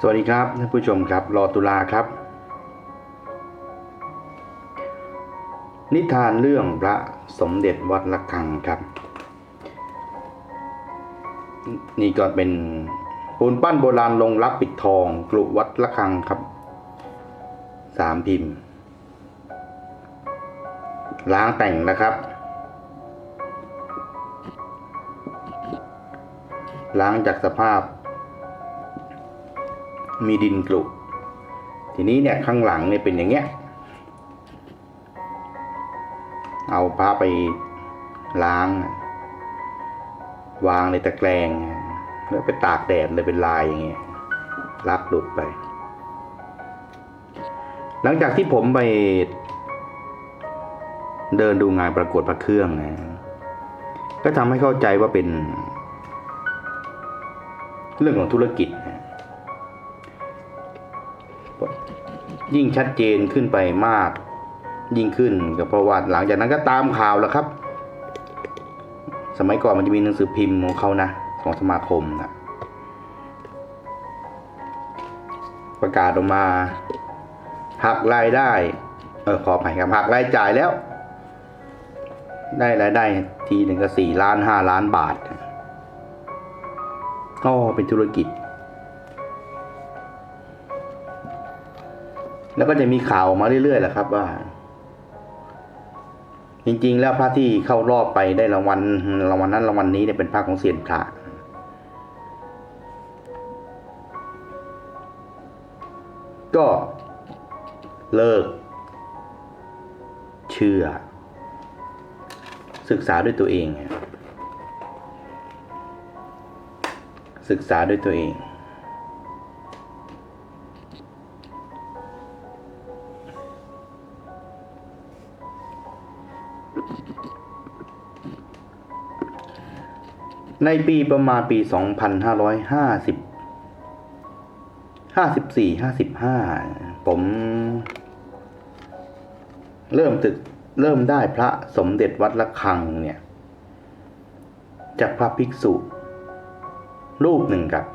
สวัสดีครับท่านผู้ชมครับรอตุลาครับ นิทานเรื่องพระสมเด็จวัดระฆังครับ นี่ก็เป็นปูนปั้นโบราณลงรักปิดทองกลุวัดระฆังครับสามพิมพ์ ล้างแต่งนะครับ ล้างจากสภาพ มีดินกลุทีนี้เนี่ยข้างหลังเนี่ยเป็นอย่างเงี้ย เอาผ้าไปล้าง วางในตะแกรงแล้วไปตากแดดเลยเป็นลายอย่างเงี้ยลักหลุดไป หลังจากที่ผมไปเดินดูงานประกวดพระเครื่องนะ ก็ทำให้เข้าใจว่าเป็น เรื่องของธุรกิจนะ ยิ่งชัดเจนขึ้นไปมาก ยิ่งขึ้นก็เพระว่าหลังจากนั้นก็ตามข่าวแล้วครับ สมัยก่อนมันจะมีหนังสือพิมพ์ของเขานะของสมาคมนะประกาศออกมาหักรายได้ เออขออภัยครับหักรายจ่ายแล้ว ได้รายได้ทีหนึ่งก็สี่ล้านห้าล้านบาทก็เป็นธุรกิจ แล้วก็จะมีข่าวมาเรื่อยๆแหละครับว่า จริงๆ แล้วพระที่เข้ารอบไปได้รางวัลรางวัลนั้นรางวัลนี้เนี่ยเป็นพระของเสียนพระก็เลิก เชื่อ ศึกษาด้วยตัวเอง ศึกษาด้วยตัวเอง ในปีประมาณปี 2550 54 55 ผม เริ่มตึกเริ่มได้พระสมเด็จวัดระฆังเนี่ย จากพระภิกษุ รูปหนึ่งครับ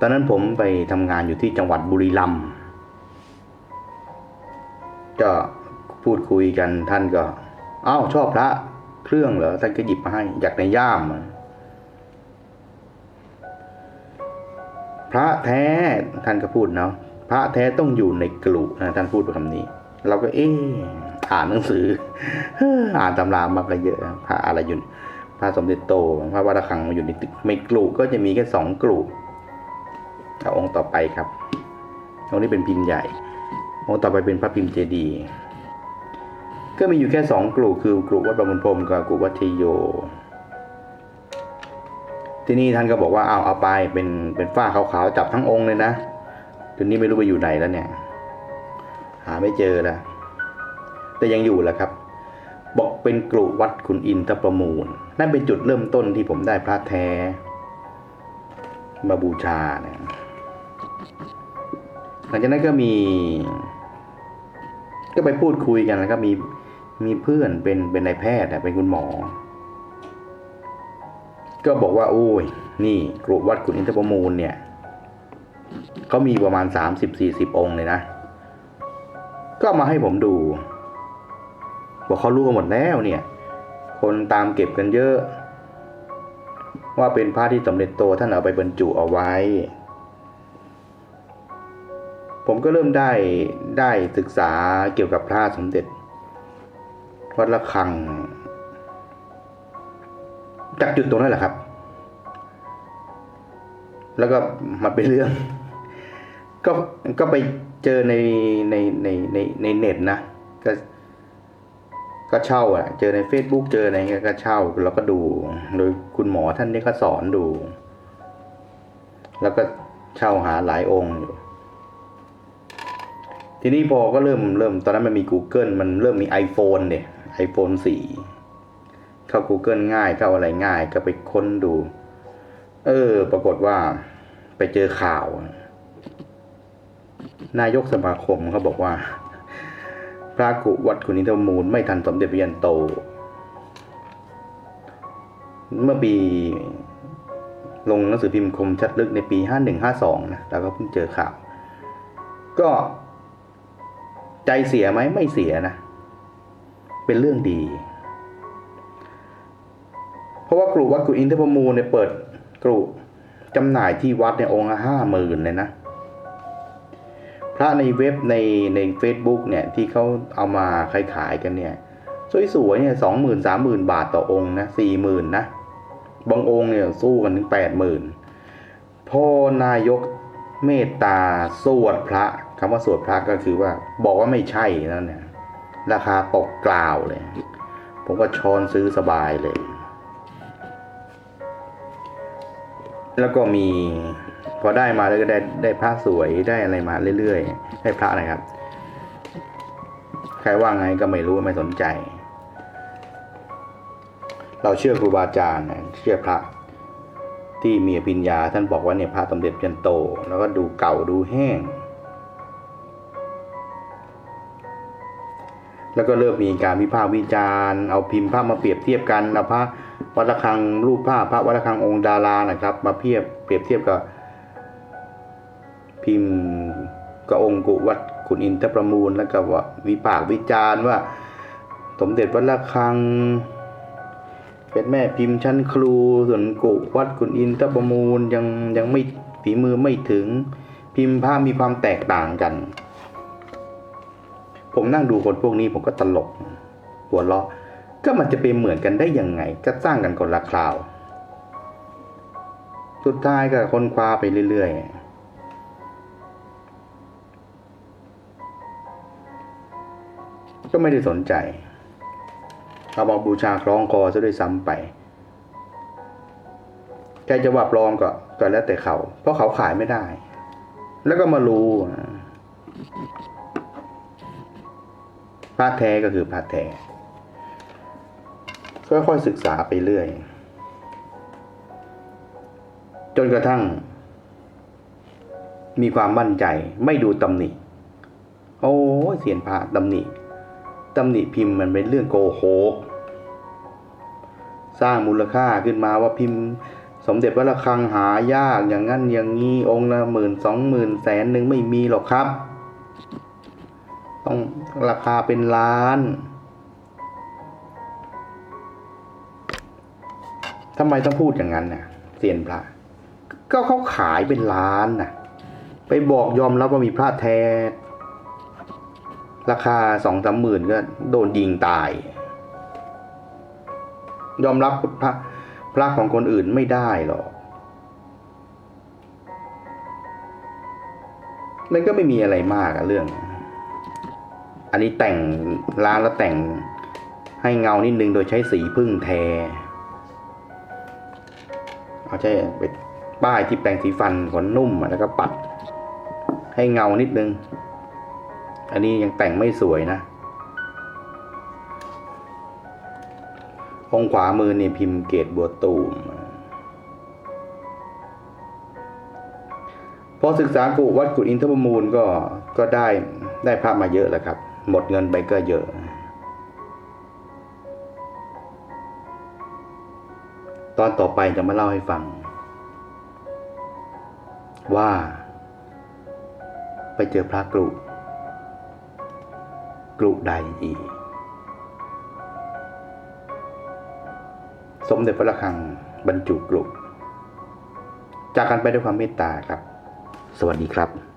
ตอนนั้นผมไปทำงานอยู่ที่จังหวัดบุรีรัมย์ พูดคุยกันท่านก็อ้าวชอบพระเครื่องเหรอท่านก็หยิบมาให้อยากในย่ามพระแท้ท่านก็พูดเนาะพระแท้ต้องอยู่ในกลุนะท่านพูดคำนี้ เราก็เอ๊อ่านหนังสืออ่านตำรามาก็เยอะพระอะไรอยู่พระสมเด็จโตพระวัดระฆังมาอยู่ในตึกในกลุก็จะมีแค่สองกลุเอาองค์ต่อไปครับองค์นี้เป็นพิมพ์ใหญ่องค์ต่อไปเป็นพระพิมพ์เจดีย์ ก็มีอยู่แค่สองกลุ่มคือกลุ่มวัดบางขุนพรมกับกลุ่มวัดเทโย ที่นี่ท่านก็บอกว่าเอาเอาไปเป็นเป็นฝ้าขาวๆจับทั้งองค์เลยนะทีนี้ไม่รู้ไปอยู่ไหนแล้วเนี่ย หาไม่เจอแล้วแต่ยังอยู่แหละครับ บอกเป็นกลุ่มวัดขุนอินทรประมูล นั่นเป็นจุดเริ่มต้นที่ผมได้พระแท้ มาบูชาเนี่ยหลังจากนั้นก็มี ก็ไปพูดคุยกันแล้วก็มี มีเพื่อนเป็นเป็นนายแพทย์เป็นคุณหมอ ก็บอกว่า โอ้ย นี่กรุวัดขุนอินทรประมูลเนี่ยเขามีประมาณสามสิบสี่สิบองค์เลยนะ ก็มาให้ผมดู บอกเขารู้กันหมดแล้วเนี่ย คนตามเก็บกันเยอะ ว่าเป็นพระที่สำเร็จโตท่านเอาไปบรรจุเอาไว้ ผมก็เริ่มได้ได้ศึกษาเกี่ยวกับพระสมเด็จ วัดระฆัง จากจุดตรงนั้นแหละครับ แล้วก็มาเป็นเรื่อง ก็ก็ไปเจอในในในในในเน็ตนะ ก็ ก็เช่าอะ เจอใน Facebook เจอในก็เช่าแล้วก็ดู โดยคุณหมอท่านนี้ก็สอนดู แล้วก็เช่าหาหลายองค์อยู่ทีนี้พอก็เริ่มเริ่มตอนนั้นมันมี Google มันเริ่มมี iPhone เนี่ย iPhone 4 เข้า Google ง่ายเข้าอะไรง่ายก็ไปค้นดู เออ ปรากฏว่าไปเจอข่าว นายกสมาคมเขาบอกว่า พระกุวัดขุนิทมูลไม่ทันสมเด็จพระยันโต เมื่อปีลงหนังสือพิมพ์คมชัดลึกในปีห้าหนึ่งห้าสองนะ แล้วก็เพิ่งเจอข่าว ก็ใจเสียไหมไม่เสียนะ เป็นเรื่องดี เพราะว่ากลุ่วัดกุอินทรประมูลเนี่ยเปิดกลุ่จำหน่ายที่วัดเนี่ยองค์ละห้าหมื่นเลยนะ พระในเว็บในใน Facebook เนี่ยที่เขาเอามาขายขายกันเนี่ย สวยๆเนี่ยสองหมื่นสามหมื่นบาทต่อองค์นะสี่หมื่นนะบางองค์เนี่ยสู้กันถึงแปดหมื่นพ่อนายกเมตตาสวดพระคำว่าสวดพระก็คือว่า บอกว่าไม่ใช่แล้วเนี่ย ราคาตกกล่าวเลย ผมก็ช้อนซื้อสบายเลย แล้วก็มี พอได้มาแล้วก็ได้ได้พระสวยได้อะไรมาเรื่อยๆ ได้พระนะครับ ใครว่าไงก็ไม่รู้ไม่สนใจ เราเชื่อครูบาอาจารย์เชื่อพระที่มีอภิญญาท่านบอกว่าเนี่ยพระสมเด็จจันโต แล้วก็ดูเก่าดูแห้ง แล้วก็เริ่มมีการวิพากษ์วิจารณ์ เอาพิมพ์ภาพมาเปรียบเทียบกันเอาพระวัดระฆังรูปภาพพระวัดระฆังองค์ดารานะครับ มาเพียบเปรียบเทียบกับ พิมพ์กับองค์กุวัดขุนอินทประมูลแล้วก็ว่าวิพากษ์วิจารณ์ว่า สมเด็จวัดระฆัง เป็นแม่พิมพ์ชั้นครู ส่วนกุวัดขุนอินทประมูลยังยังไม่ฝีมือไม่ถึงพิมพ์ภาพมีความแตกต่างกัน ผมนั่งดูคนพวกนี้ผมก็ตลก หัวเราะก็มันจะเป็นเหมือนกันได้ยังไง ก็สร้างกันคนละคราว สุดท้ายก็คนคว้าไปเรื่อยๆ ก็ไม่ได้สนใจเอามาบูชาคล้องคอซะด้วยซ้ำไปใครจะว่าปลอมก็ก็แล้วแต่เขา เพราะเขาขายไม่ได้ แล้วก็มารู้ พระแท้ก็คือพระแท้ค่อยๆศึกษาไปเรื่อย จนกระทั่ง มีความมั่นใจไม่ดูตำหนิ โอ้เสียนพระตำหนิตำหนิพิมพ์มันเป็นเรื่องโกหกสร้างมูลค่าขึ้นมาว่าพิมพ์ สมเด็จพระระฆังหายากอย่างนั้นอย่างนี้องค์ละหมื่นสองหมื่นแสนหนึ่งไม่มีหรอกครับ ต้องราคาเป็นล้าน ทำไมต้องพูดอย่างนั้นเน่ะเซียนพระ ก็เขาขายเป็นล้านน่ะไปบอกยอมรับว่ามีพระแท้ ราคาสองสามหมื่นก็โดนยิงตาย ยอมรับพระพระของคนอื่นไม่ได้หรอก มันก็ไม่มีอะไรมากอะเรื่อง อันนี้แต่งล้างแล้วแต่งให้เงานิดนึงโดยใช้สีพึ่งแทเอาใช่ไปป้ายที่แปรงสีฟันขนนุ่มแล้วก็ปัด ให้เงานิดนึง อันนี้ยังแต่งไม่สวยนะองขวามือเนี่ยพิมพ์เกตบัวตูมพอศึกษากุวัดกุอินทรประมูลก็ก็ได้ได้พระมาเยอะแล้วครับ หมดเงินไปก็เยอะ ตอนต่อไปจะมาเล่าให้ฟัง ว่า ไปเจอพระกรุกรุใดอีก สมเด็จพระระฆังบรรจุกรุจากกันไปด้วยความเมตตาครับ สวัสดีครับ